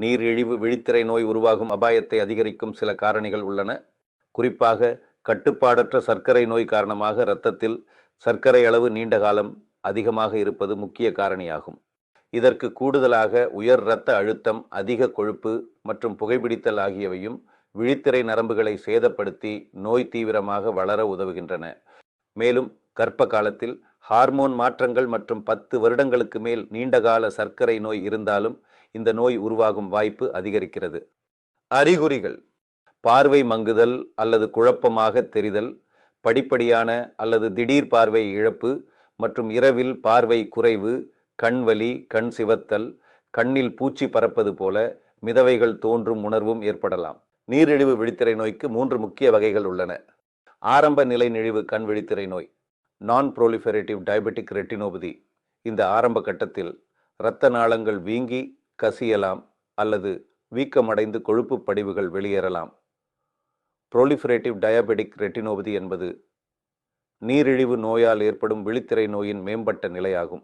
நீரிழிவு விழித்திரை நோய் உருவாகும் அபாயத்தை அதிகரிக்கும் சில காரணிகள் உள்ளன. குறிப்பாக கட்டுப்பாடற்ற சர்க்கரை நோய் காரணமாக இரத்தத்தில் சர்க்கரை அளவு நீண்ட காலம் அதிகமாக இருப்பது முக்கிய காரணியாகும். இதற்கு கூடுதலாக உயர் இரத்த அழுத்தம் அதிக கொழுப்பு மற்றும் புகைப்பிடித்தல் ஆகியவையும் விழித்திரை நரம்புகளை சேதப்படுத்தி நோய் தீவிரமாக வளர உதவுகின்றன. மேலும் கர்ப்ப காலத்தில் ஹார்மோன் மாற்றங்கள் மற்றும் பத்து வருடங்களுக்கு மேல் நீண்டகால சர்க்கரை நோய் இருந்தாலும் இந்த நோய் உருவாகும் வாய்ப்பு அதிகரிக்கிறது. அறிகுறிகள். பார்வை மங்குதல் அல்லது குழப்பமாக தெரிதல் படிப்படியான அல்லது திடீர் பார்வை இழப்பு மற்றும் இரவில் பார்வை குறைவு கண்வலி கண் சிவத்தல் கண்ணில் பூச்சி பறப்பது போல மிதவைகள் தோன்றும் உணர்வும் ஏற்படலாம். நீரிழிவு விழித்திரை நோய்க்கு மூன்று முக்கிய வகைகள் உள்ளன. ஆரம்ப நிலை நிழிவு கண் விழித்திரை நோய் நான் ப்ரோலிஃபெரேட்டிவ் டயபெட்டிக் ரெட்டினோபதி இந்த ஆரம்ப கட்டத்தில் இரத்த நாளங்கள் வீங்கி கசியலாம் அல்லது வீக்கமடைந்து கொழுப்பு படிவுகள் வெளியேறலாம். ப்ரோலிஃபரேட்டிவ் டயபெட்டிக் ரெட்டினோபதி என்பது நீரிழிவு நோயால் ஏற்படும் விழித்திரை நோயின் மேம்பட்ட நிலையாகும்.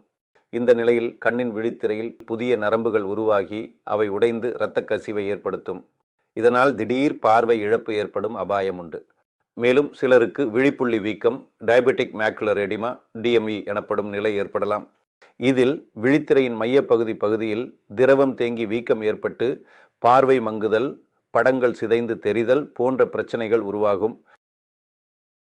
இந்த நிலையில் கண்ணின் விழித்திரையில் புதிய நரம்புகள் உருவாகி அவை உடைந்து இரத்த கசிவை ஏற்படுத்தும். இதனால் திடீர் பார்வை இழப்பு ஏற்படும் அபாயம் உண்டு. மேலும் சிலருக்கு விழிப்புள்ளி வீக்கம் டயபெட்டிக் மேக்குலர் எடிமா டிஎம்இ எனப்படும் நிலை ஏற்படலாம். இதில் விழித்திரையின் மையப்பகுதி பகுதியில் திரவம் தேங்கி வீக்கம் ஏற்பட்டு பார்வை மங்குதல் படங்கள் சிதைந்து தெரிதல் போன்ற பிரச்சனைகள் உருவாகும்.